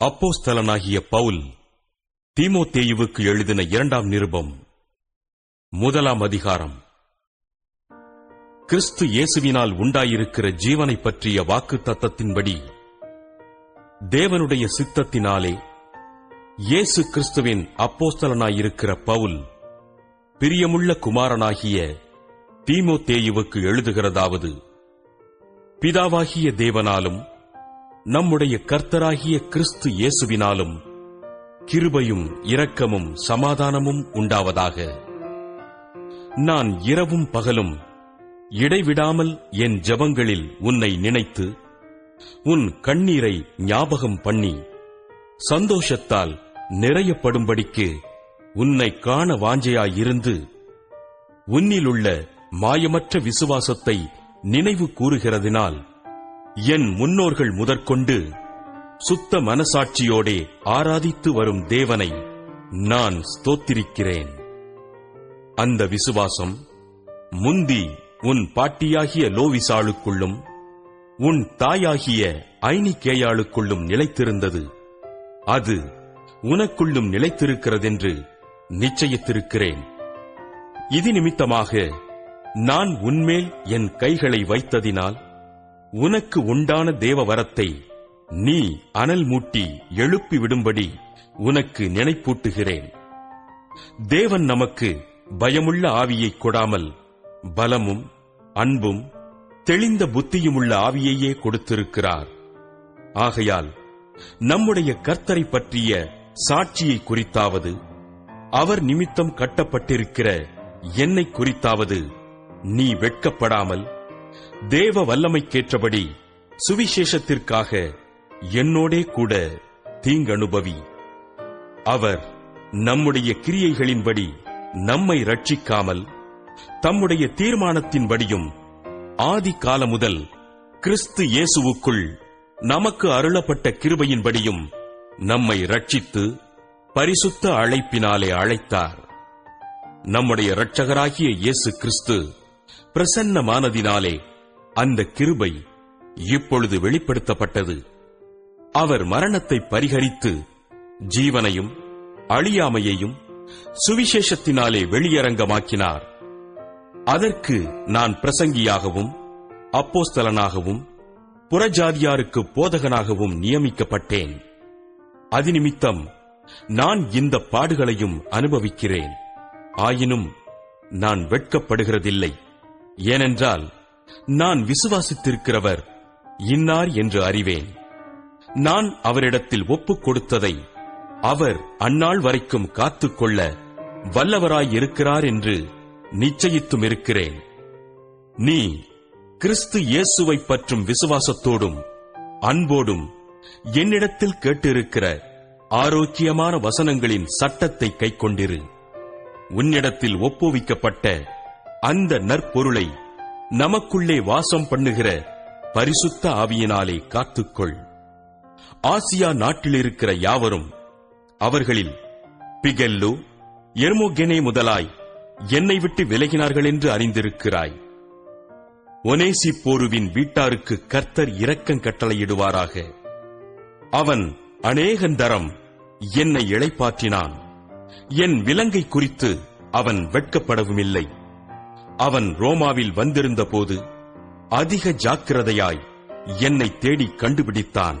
அப்போஸ்தலனாகிய பவுல் தீமோத்தேயுவுக்கு எழுதின இரண்டாம் நிருபம். முதலாம் அதிகாரம். கிறிஸ்து இயேசுவினால் உண்டாயிருக்கிற ஜீவனைப் பற்றிய வாக்கு தத்தத்தின்படி தேவனுடைய சித்தத்தினாலே இயேசு கிறிஸ்துவின் அப்போஸ்தலனாயிருக்கிற பவுல் பிரியமுள்ள குமாரனாகிய தீமோத்தேயுவுக்கு எழுதுகிறதாவது பிதாவாகிய தேவனாலும் நம்முடைய கர்த்தராகிய கிறிஸ்து இயேசுவினாலும் கிருபையும் இரக்கமும் சமாதானமும் உண்டாவதாக. நான் இரவும் பகலும் இடைவிடாமல் என் ஜெபங்களில் உன்னை நினைத்து உன் கண்ணீரை ஞாபகம் பண்ணி சந்தோஷத்தால் நிறையப்படும்படிக்கு உன்னை காண வாஞ்சையாயிருந்து உன்னிலுள்ள மாயமற்ற விசுவாசத்தை நினைவு கூறுகிறதினால் என் முன்னோர்கள் முதற்கொண்டு சுத்த மனசாட்சியோடே ஆராதித்து வரும் தேவனை நான் ஸ்தோத்திரிக்கிறேன். அந்த விசுவாசம் முந்தி உன் பாட்டியாகிய லோவிசாளுக்குள்ளும் உன் தாயாகிய ஐனிகேயாளுக்குள்ளும் நிலைத்திருந்தது. அது உனக்குள்ளும் நிலைத்திருக்கிறதென்று நிச்சயித்திருக்கிறேன். இது நிமித்தமாக நான் உன்மேல் என் கைகளை வைத்ததினால் உனக்கு உண்டான தேவ வரத்தை நீ அனல் மூட்டி எழுப்பி விடும்படி உனக்கு நினைப்பூட்டுகிறேன். தேவன் நமக்கு பயமுள்ள ஆவியை கொடாமல் பலமும் அன்பும் தெளிந்த புத்தியுமுள்ள ஆவியையே கொடுத்திருக்கிறார். ஆகையால் நம்முடைய கர்த்தரை பற்றிய சாட்சியை குறித்தாவது அவர் நிமித்தம் கட்டப்பட்டிருக்கிற என்னை குறித்தாவது நீ வெட்கப்படாமல் தேவ வல்லமைக்கேற்றபடி சுவிசேஷத்திற்காக என்னோடே கூட தீங்கனுபவி. அவர் நம்முடைய கிரியைகளின்படி நம்மை ரட்சிக்காமல் தம்முடைய தீர்மானத்தின்படியும் ஆதி கால முதல் கிறிஸ்து இயேசுவுக்குள் நமக்கு அருளப்பட்ட கிருபையின்படியும் நம்மை ரட்சித்து பரிசுத்த அழைப்பினாலே அழைத்தார். நம்முடைய இரட்சகராகிய இயேசு கிறிஸ்து பிரசன்னமானதினாலே அந்த கிருபை இப்பொழுது வெளிப்படுத்தப்பட்டது. அவர் மரணத்தை பரிகரித்து ஜீவனையும் அழியாமையையும் சுவிசேஷத்தினாலே வெளியரங்கமாக்கினார். அதற்கு நான் பிரசங்கியாகவும் அப்போஸ்தலனாகவும் புறஜாதியாருக்கு போதகனாகவும் நியமிக்கப்பட்டேன். அதிநிமித்தம் நான் இந்த பாடுகளையும் அனுபவிக்கிறேன். ஆயினும் நான் வெட்கப்படுகிறதில்லை. ஏனென்றால் நான் விசுவாசித்திருக்கிறவர் இன்னார் என்று அறிவேன். நான் அவரிடத்தில் ஒப்புக் கொடுத்ததை அவர் அந்நாள் வரைக்கும் காத்துக்கொள்ள வல்லவராயிருக்கிறார் என்று நிச்சயித்தும் இருக்கிறேன். நீ கிறிஸ்து இயேசுவை பற்றும் விசுவாசத்தோடும் அன்போடும் என்னிடத்தில் கேட்டிருக்கிற ஆரோக்கியமான வசனங்களின் சட்டத்தை கைக்கொண்டிரு. உன்னிடத்தில் ஒப்புவிக்கப்பட்ட அந்த நற்பொருளை நமக்குள்ளே வாசம் பண்ணுகிற பரிசுத்த ஆவியினாலே காத்துக்கொள். ஆசியா நாட்டிலிருக்கிற யாவரும் அவர்களில் பிகெல்லு எர்மோகெனே முதலாய் என்னை விட்டு விலகினார்கள் என்று அறிந்திருக்கிறாய். ஒனேசி போருவின் வீட்டாருக்கு கர்த்தர் இரக்கங் கட்டளையிடுவாராக. அவன் அநேகந்தரம் என்னை இழைப்பாற்றினான் என் விலங்கை குறித்து அவன் வெட்கப்படவுமில்லை. அவன் ரோமாவில் வந்திருந்த போது அதிக ஜாக்கிரதையாய் என்னை தேடி கண்டுபிடித்தான்.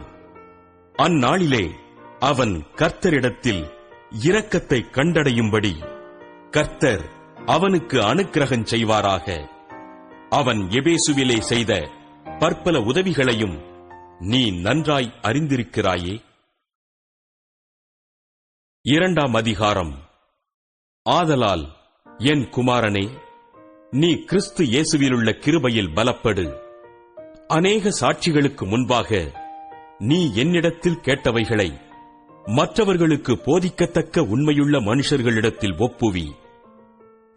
அந்நாளிலே அவன் கர்த்தரிடத்தில் இரக்கத்தை கண்டடையும்படி கர்த்தர் அவனுக்கு அனுக்கிரகம் செய்வாராக. அவன் எபேசுவிலே செய்த பற்பல உதவிகளையும் நீ நன்றாய் அறிந்திருக்கிறாயே. இரண்டாம் அதிகாரம். ஆதலால் என் குமாரனே நீ கிறிஸ்து இயேசுவிலுள்ள கிருபையில் பலப்படு. அநேக சாட்சிகளுக்கு முன்பாக நீ என்னிடத்தில் கேட்டவைகளை மற்றவர்களுக்கு போதிக்கத்தக்க உண்மையுள்ள மனுஷர்களிடத்தில் ஒப்புவி.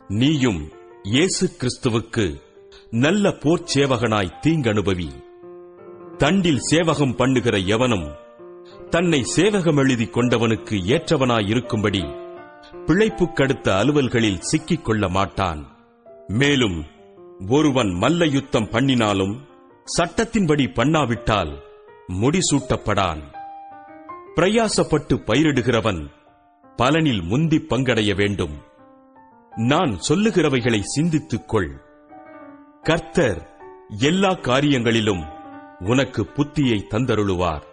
நீயும் இயேசு கிறிஸ்துவுக்கு நல்ல போர்ச் சேவகனாய் தீங்கனுபவி. தண்டில் சேவகம் பண்ணுகிற எவனும் தன்னை சேவகம் எழுதி கொண்டவனுக்கு ஏற்றவனாயிருக்கும்படி பிழைப்புக்கடுத்த அலுவல்களில் சிக்கிக் கொள்ள மாட்டான். மேலும் ஒருவன் மல்ல யுத்தம் பண்ணினாலும் சட்டத்தின்படி பண்ணாவிட்டால் முடிசூட்டப்படான். பிரயாசப்பட்டு பயிரிடுகிறவன் பலனில் முந்தி பங்கடைய வேண்டும். நான் சொல்லுகிறவைகளை சிந்தித்துக் கொள் கர்த்தர் எல்லா காரியங்களிலும் உனக்கு புத்தியை தந்தருளுவார்.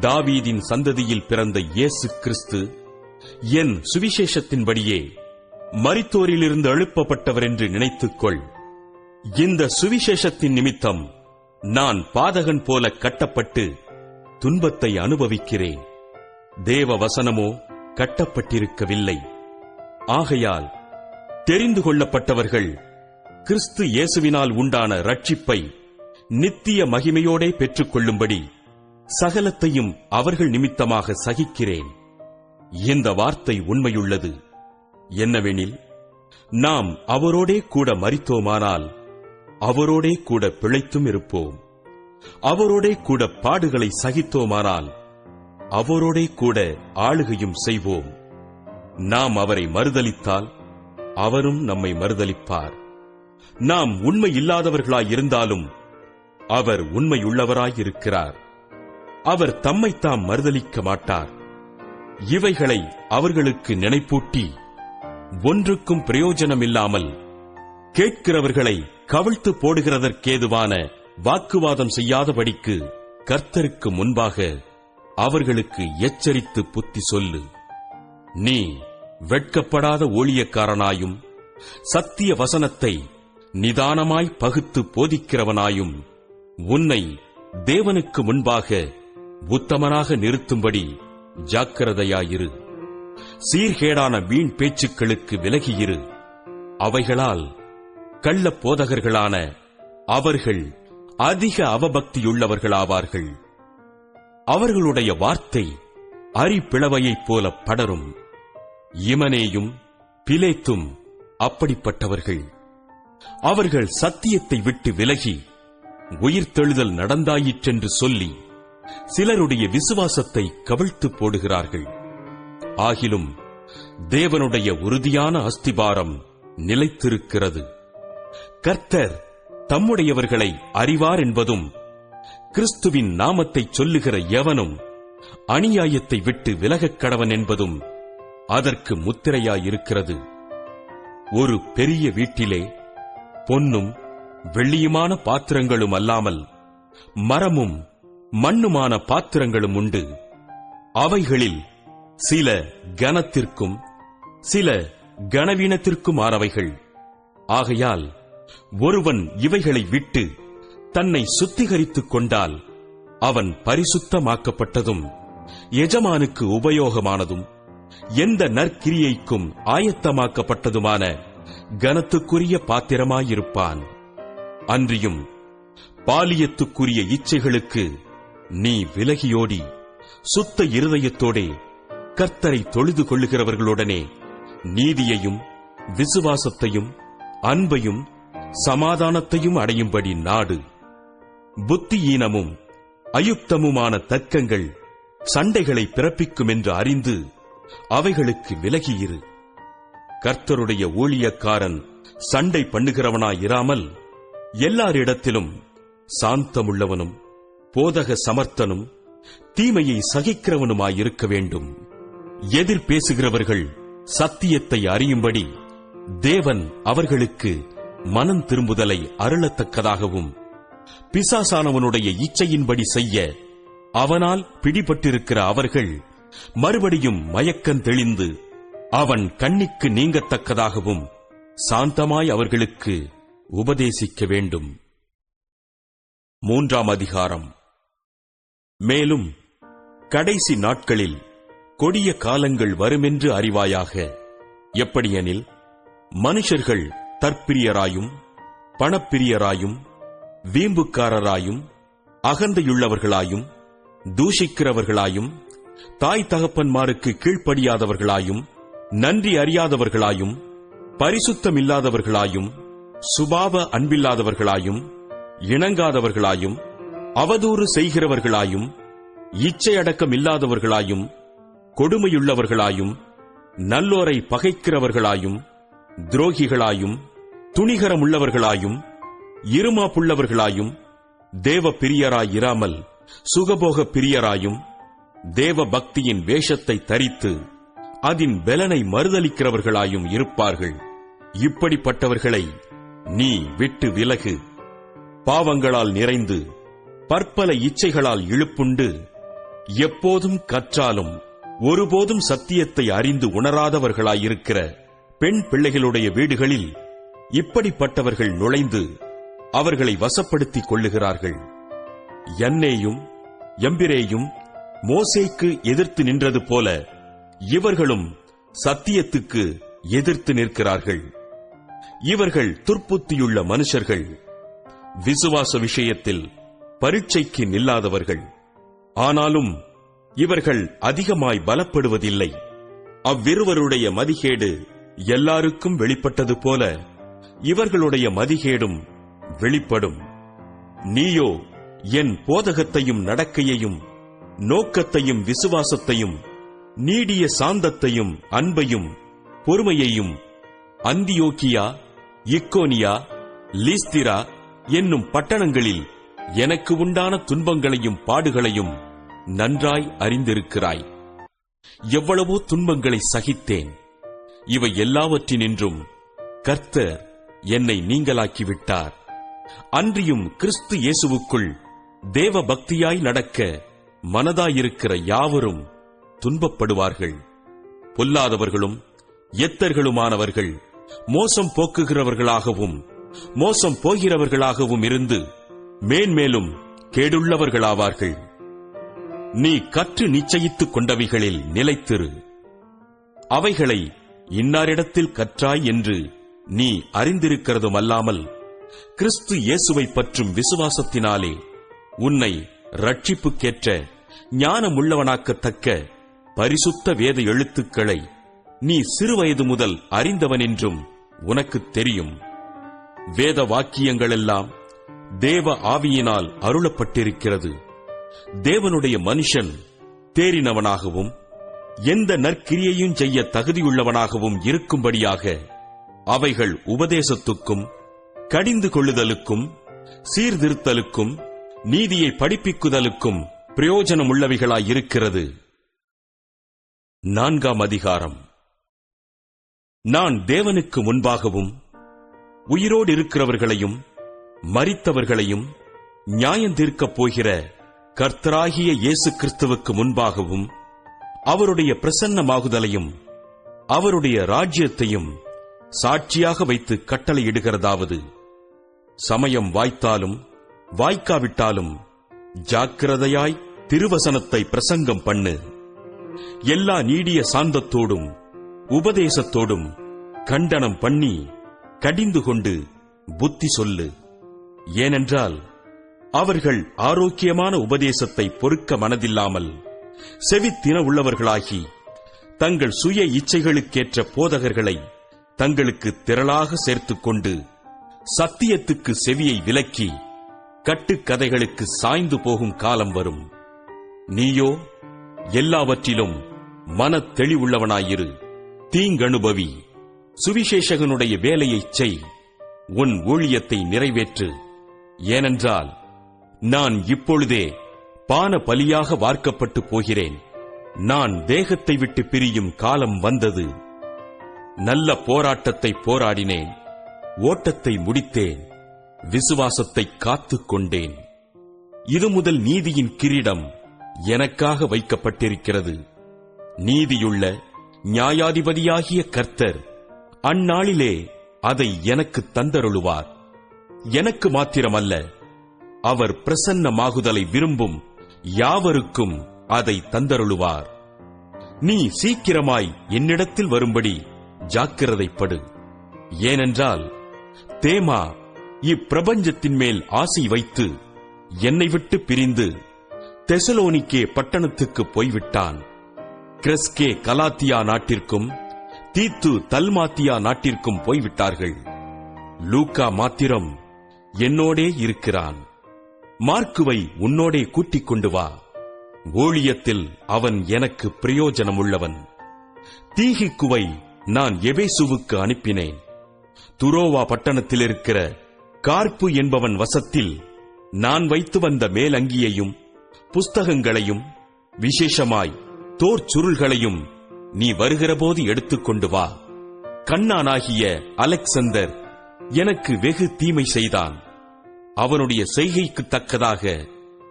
தாவீதின் சந்ததியில் பிறந்த இயேசு கிறிஸ்து என் சுவிசேஷத்தின்படியே மரித்தோரிலிருந்து எழுப்பப்பட்டவர் என்று நினைத்துக்கொள். இந்த சுவிசேஷத்தின் நிமித்தம் நான் பாதகன் போல கட்டப்பட்டு துன்பத்தை அனுபவிக்கிறேன். தேவ வசனமோ கட்டப்பட்டிருக்கவில்லை. ஆகையால் தெரிந்து கொள்ளப்பட்டவர்கள் கிறிஸ்து இயேசுவினால் உண்டான ரட்சிப்பை நித்திய மகிமையோடே பெற்றுக்கொள்ளும்படி சகலத்தையும் அவர்கள் நிமித்தமாக சகிக்கிறேன். இந்த வார்த்தை உண்மையுள்ளது. என்னவெனில் நாம் அவரோடே கூட மறித்தோமானால் அவரோடே கூட பிழைத்தும் இருப்போம். அவரோடே கூட பாடுகளை சகித்தோமானால் அவரோடே கூட ஆளுகையும் செய்வோம். நாம் அவரை மறுதலித்தால் அவரும் நம்மை மறுதலிப்பார். நாம் உண்மை இல்லாதவர்களாயிருந்தாலும் அவர் உண்மையுள்ளவராயிருக்கிறார். அவர் தம்மைத்தாம் மறுதலிக்க மாட்டார். இவைகளை அவர்களுக்கு நினைப்பூட்டி ஒன்றுக்கும் பிரயோஜனமில்லாமல் கேட்கிறவர்களை கவிழ்த்து போடுகிறதற்கேதுவான வாக்குவாதம் செய்யாதபடிக்கு கர்த்தருக்கு முன்பாக அவர்களுக்கு எச்சரித்து புத்தி சொல்லு. நீ வெட்கப்படாத ஊழியக்காரனாயும் சத்திய வசனத்தை நிதானமாய் பகுத்து போதிக்கிறவனாயும் உன்னை தேவனுக்கு முன்பாக உத்தமனாக நிறுத்தும்படி ஜாக்கிரதையாயிரு. சீர்கேடான வீண் பேச்சுக்களுக்கு விலகியிரு. அவைகளால் கள்ள போதகர்களான அவர்கள் அதிக அவபக்தியுள்ளவர்களாவார்கள். அவர்களுடைய வார்த்தை அரிப்பிளவையைப் போல படரும். இமனேயும் பிலேத்தும் அப்படிப்பட்டவர்கள். அவர்கள் சத்தியத்தை விட்டு விலகி உயிர்த்தெழுதல் நடந்தாயிற்றென்று சொல்லி சிலருடைய விசுவாசத்தை கவிழ்த்து போடுகிறார்கள். ஆகிலும் தேவனுடைய உறுதியான அஸ்திபாரம் நிலைத்திருக்கிறது. கர்த்தர் தம்முடையவர்களை அறிவார் என்பதும் கிறிஸ்துவின் நாமத்தைச் சொல்லுகிற எவனும் அநியாயத்தை விட்டு விலகக் கடவன் என்பதும் அதற்கு முத்திரையாயிருக்கிறது. ஒரு பெரிய வீட்டிலே பொன்னும் வெள்ளியுமான பாத்திரங்களும் அல்லாமல் மரமும் மண்ணுமான பாத்திரங்களும் உண்டு. அவைகளில் சில கனத்திற்கும் சில கனவீனத்திற்குமானவைகள் ஆகையால் ஒருவன் இவைகளை விட்டு தன்னை சுத்திகரித்துக் கொண்டால் அவன் பரிசுத்தமாக்கப்பட்டதும் எஜமானுக்கு உபயோகமானதும் எந்த நற்கிரியைக்கும் ஆயத்தமாக்கப்பட்டதுமான கனத்துக்குரிய பாத்திரமாயிருப்பான். அன்றியும் பாலியத்துக்குரிய இச்சைகளுக்கு நீ விலகியோடி சுத்த இருதயத்தோடே கர்த்தரை தொழுது கொள்ளுகிறவர்களுடனே நீதியையும் விசுவாசத்தையும் அன்பையும் சமாதானத்தையும் அடையும்படி நாடு. புத்தியீனமும் அயுக்தமுமான தர்க்கங்கள் சண்டைகளை பிறப்பிக்கும் என்று அறிந்து அவைகளுக்கு விலகியிரு. கர்த்தருடைய ஊழியக்காரன் சண்டை பண்ணுகிறவனாயிராமல் எல்லாரிடத்திலும் சாந்தமுள்ளவனும் போதக சமர்த்தனும் தீமையை சகிக்கிறவனுமாயிருக்க வேண்டும். எதிர் பேசுகிறவர்கள் சத்தியத்தை அறியும்படி தேவன் அவர்களுக்கு மனம் திரும்புதலை அருளத்தக்கதாகவும் பிசாசானவனுடைய இச்சையின்படி செய்ய அவனால் பிடிபட்டிருக்கிற அவர்கள் மறுபடியும் மயக்கம் தெளிந்து அவன் கண்ணிக்கு நீங்கத்தக்கதாகவும் சாந்தமாய் அவர்களுக்கு உபதேசிக்க வேண்டும். மூன்றாம் அதிகாரம். மேலும் கடைசி நாட்களில் கொடிய காலங்கள் வருமென்று அறிவாயாக. எப்படியெனில் மனுஷர்கள் தற்பிரியராயும் பணப்பிரியராயும் வீம்புக்காரராயும் அகந்தையுள்ளவர்களாயும் தூஷிக்கிறவர்களாயும் தாய் தகப்பன்மாருக்கு கீழ்ப்படியாதவர்களாயும் நன்றி அறியாதவர்களாயும் பரிசுத்தமில்லாதவர்களாயும் சுபாவ அன்பில்லாதவர்களாயும் இணங்காதவர்களாயும் அவதூறு செய்கிறவர்களாயும் இச்சையடக்கம் இல்லாதவர்களாயும் கொடுமையுள்ளவர்களாயும் நல்லோரை பகைக்கிறவர்களாயும் துரோகிகளாயும் துணிகரமுள்ளவர்களாயும் இருமாப்புள்ளவர்களாயும் தேவ பிரியராயிராமல் சுகபோக பிரியராயும் தேவ பக்தியின் வேஷத்தை தரித்து அதன் பலனை மறுதலிக்கிறவர்களாயும் இருப்பார்கள். இப்படிப்பட்டவர்களை நீ விட்டு விலகு. பாவங்களால் நிறைந்து பற்பல இச்சைகளால் இழுப்புண்டு எப்போதும் கற்றாலும் ஒருபோதும் சத்தியத்தை அறிந்து உணராதவர்களாயிருக்கிற பெண் பிள்ளைகளுடைய வீடுகளில் இப்படிப்பட்டவர்கள் நுழைந்து அவர்களை வசப்படுத்திக் கொள்ளுகிறார்கள். யன்னேயும் எம்பிரேயும் மோசேக்கு எதிர்த்து நின்றது போல இவர்களும் சத்தியத்துக்கு எதிர்த்து நிற்கிறார்கள். இவர்கள் துர்ப்புத்தியுள்ள மனுஷர்கள். விசுவாச விஷயத்தில் பரீட்சைக்கு நில்லாதவர்கள். ஆனாலும் இவர்கள் அதிகமாய் பலப்படுவதில்லை. அவ்விருவருடைய மதிகேடு எல்லாருக்கும் வெளிப்பட்டது போல இவர்களுடைய மதிகேடும் வெளிப்படும். நீயோ என் போதகத்தையும் நடக்கையையும் நோக்கத்தையும் விசுவாசத்தையும் நீடிய சாந்தத்தையும் அன்பையும் பொறுமையையும் அந்தியோக்கியா இக்கோனியா லீஸ்திரா என்னும் பட்டணங்களில் எனக்கு உண்டான துன்பங்களையும் பாடுகளையும் நன்றாய் அறிந்திருக்கிறாய். எவ்வளவோ துன்பங்களை சகித்தேன். இவை எல்லாவற்றினின்றும் கர்த்தர் என்னை நீங்களாக்கிவிட்டார். அன்றியும் கிறிஸ்து இயேசுவுக்குள் தேவ பக்தியாய் நடக்க மனதாயிருக்கிற யாவரும் துன்பப்படுவார்கள். பொல்லாதவர்களும் எத்தர்களுமானவர்கள் மோசம் போக்குகிறவர்களாகவும் மோசம் போகிறவர்களாகவும் இருந்து மேன்மேலும் கேடுள்ளவர்களாவார்கள். நீ கற்று நிச்சயித்துக் கொண்டவைகளில் நிலைத்திரு. அவைகளை இன்னாரிடத்தில் கற்றாய் என்று நீ அறிந்திருக்கிறதும் அல்லாமல் கிறிஸ்து இயேசுவை பற்றும் விசுவாசத்தினாலே உன்னை ரட்சிப்புக்கேற்ற ஞானமுள்ளவனாக்கத்தக்க பரிசுத்த வேத எழுத்துக்களை நீ சிறுவயது முதல் அறிந்தவன் என்றும் உனக்குத் தெரியும். வேத வாக்கியங்களெல்லாம் தேவ ஆவியினால் அருளப்பட்டிருக்கிறது. தேவனுடைய மனுஷன் தேறினவனாகவும் எந்த நற்கிரியையும் செய்ய தகுதியுள்ளவனாகவும் இருக்கும்படியாக அவைகள் உபதேசத்துக்கும் கடிந்து கொள்ளுதலுக்கும் சீர்திருத்தலுக்கும் நீதியை படிப்பிக்குதலுக்கும் பிரயோஜனமுள்ளவைகளாயிருக்கிறது. நான்காம் அதிகாரம். நான் தேவனுக்கு முன்பாகவும் உயிரோடு இருக்கிறவர்களையும் மறித்தவர்களையும் நியாயந்தீர்க்கப் போகிற கர்த்தராகிய இயேசு கிறிஸ்துவுக்கு முன்பாகவும் அவருடைய பிரசன்னமாகுதலையும் அவருடைய ராஜ்யத்தையும் சாட்சியாக வைத்து கட்டளையிடுகிறதாவது. சமயம் வாய்த்தாலும் வாய்க்காவிட்டாலும் ஜாக்கிரதையாய் திருவசனத்தை பிரசங்கம் பண்ணு. எல்லா நீடிய சாந்தத்தோடும் உபதேசத்தோடும் கண்டனம் பண்ணி கடிந்து கொண்டு புத்தி சொல்லு. ஏனென்றால் அவர்கள் ஆரோக்கியமான உபதேசத்தை பொறுக்க மனதில்லாமல் செவித்தின உள்ளவர்களாகி தங்கள் சுய இச்சைகளுக்கேற்ற போதகர்களை தங்களுக்கு திரளாக சேர்த்துக் கொண்டு சத்தியத்துக்கு செவியை விலக்கி கட்டுக்கதைகளுக்கு சாய்ந்து போகும் காலம் வரும். நீயோ எல்லாவற்றிலும் மனத் தெளிவுள்ளவனாயிரு. தீங்கணுபவி சுவிசேஷகனுடைய வேலையைச் செய். உன் ஊழியத்தை நிறைவேற்று. ஏனென்றால் நான் இப்பொழுதே பான பலியாக வார்க்கப்பட்டு போகிறேன். நான் தேகத்தை விட்டு பிரியும் காலம் வந்தது. நல்ல போராட்டத்தை போராடினேன். ஓட்டத்தை முடித்தேன். விசுவாசத்தை காத்துக் கொண்டேன். இது முதல் நீதியின் கிரீடம் எனக்காக வைக்கப்பட்டிருக்கிறது. நீதியுள்ள நியாயாதிபதியாகிய கர்த்தர் அந்நாளிலே அதை எனக்கு தந்தருளுவார். எனக்கு மாத்திரமல்ல அவர் பிரசன்னமாகுதலை விரும்பும் யாவருக்கும் அதை தந்தருளுவார். நீ சீக்கிரமாய் என்னிடத்தில் வரும்படி ஜாக்கிரதைப்படு ஏனென்றால் தேமா இப்பிரபஞ்சத்தின் மேல் ஆசை வைத்து என்னை விட்டு பிரிந்து தெசலோனிக்கே பட்டணத்துக்கு போய்விட்டான். கிரஸ்கே கலாத்தியா நாட்டிற்கும் தீத்து தல்மாத்தியா நாட்டிற்கும் போய்விட்டார்கள். லூக்கா மாத்திரம் என்னோடே இருக்கிறான். மார்க்குவை உன்னோடே கூட்டிக் கொண்டு வா. ஊழியத்தில் அவன் எனக்கு பிரயோஜனமுள்ளவன். தீகிக்குவை நான் எபேசுவுக்கு அனுப்பினேன். துரோவா பட்டணத்தில் இருக்கிற கார்ப்பு என்பவன் வசத்தில் நான் வைத்து வந்த மேலங்கியையும் புஸ்தகங்களையும் விசேஷமாய் தோர் சுருள்களையும் நீ வருகிறபோது எடுத்துக்கொண்டு வா. கண்ணானாகிய அலெக்சந்தர் எனக்கு வெகு தீமை செய்தான். அவனுடைய செய்கைக்கு தக்கதாக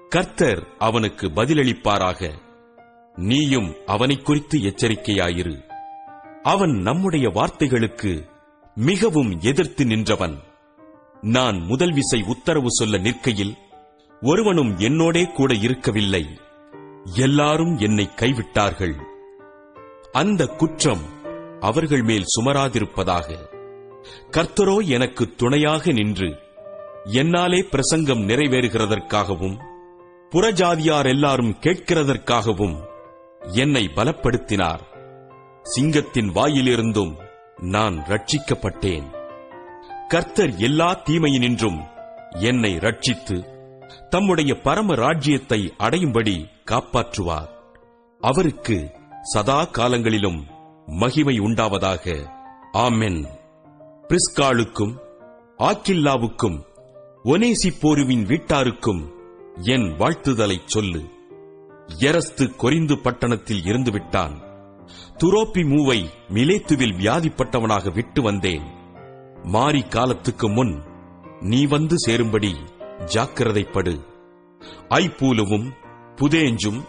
கர்த்தர் அவனுக்கு பதிலளிப்பாராக. நீயும் அவனைக் குறித்து எச்சரிக்கையாயிரு. அவன் நம்முடைய வார்த்தைகளுக்கு மிகவும் எதிர்த்து நின்றவன். நான் முதல் விசை உத்தரவு சொல்ல நிற்கையில் ஒருவனும் என்னோடே கூட இருக்கவில்லை. எல்லாரும் என்னை கைவிட்டார்கள். அந்த குற்றம் அவர்கள் மேல் சுமராதிருப்பதாக. கர்த்தரோ எனக்கு துணையாக நின்று என்னாலே பிரசங்கம் நிறைவேறுகிறதற்காகவும் புறஜாதியார் எல்லாரும் கேட்கிறதற்காகவும் என்னை பலப்படுத்தினார். சிங்கத்தின் வாயிலிருந்தும் நான் ரட்சிக்கப்பட்டேன் கர்த்தர் எல்லா தீமையினின்றும் என்னை ரட்சித்து தம்முடைய பரம ராஜ்யத்தை அடையும்படி காப்பாற்றுவார். அவருக்கு சதா காலங்களிலும் மகிமை உண்டாவதாக. ஆமென். பிரிஸ்காலுக்கும் ஆக்கில்லாவுக்கும் ஒனேசிப்போருவின் வீட்டாருக்கும் என் வாழ்த்துதலைச் சொல்லு. எரஸ்து கொரிந்து பட்டணத்தில் இருந்து விட்டான் துரோப்பி மூவை மிலேத்துவில் வியாதிப்பட்டவனாக விட்டு வந்தேன். மாரி காலத்துக்கு முன் நீ வந்து சேரும்படி ஜாக்கிரதைப்படு ஐப்பூலுவும் புதேஞ்சும்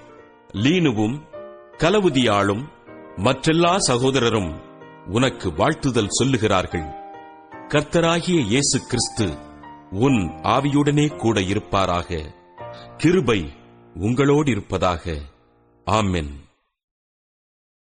லீனுவும் கலவுதியாளும் மற்றெல்லா சகோதரரும் உனக்கு வாழ்த்துதல் சொல்லுகிறார்கள். கர்த்தராகிய இயேசு கிறிஸ்து உன் ஆவியுடனே கூட இருப்பாராக. கிருபை உங்களோடு இருப்பதாக. ஆமென்.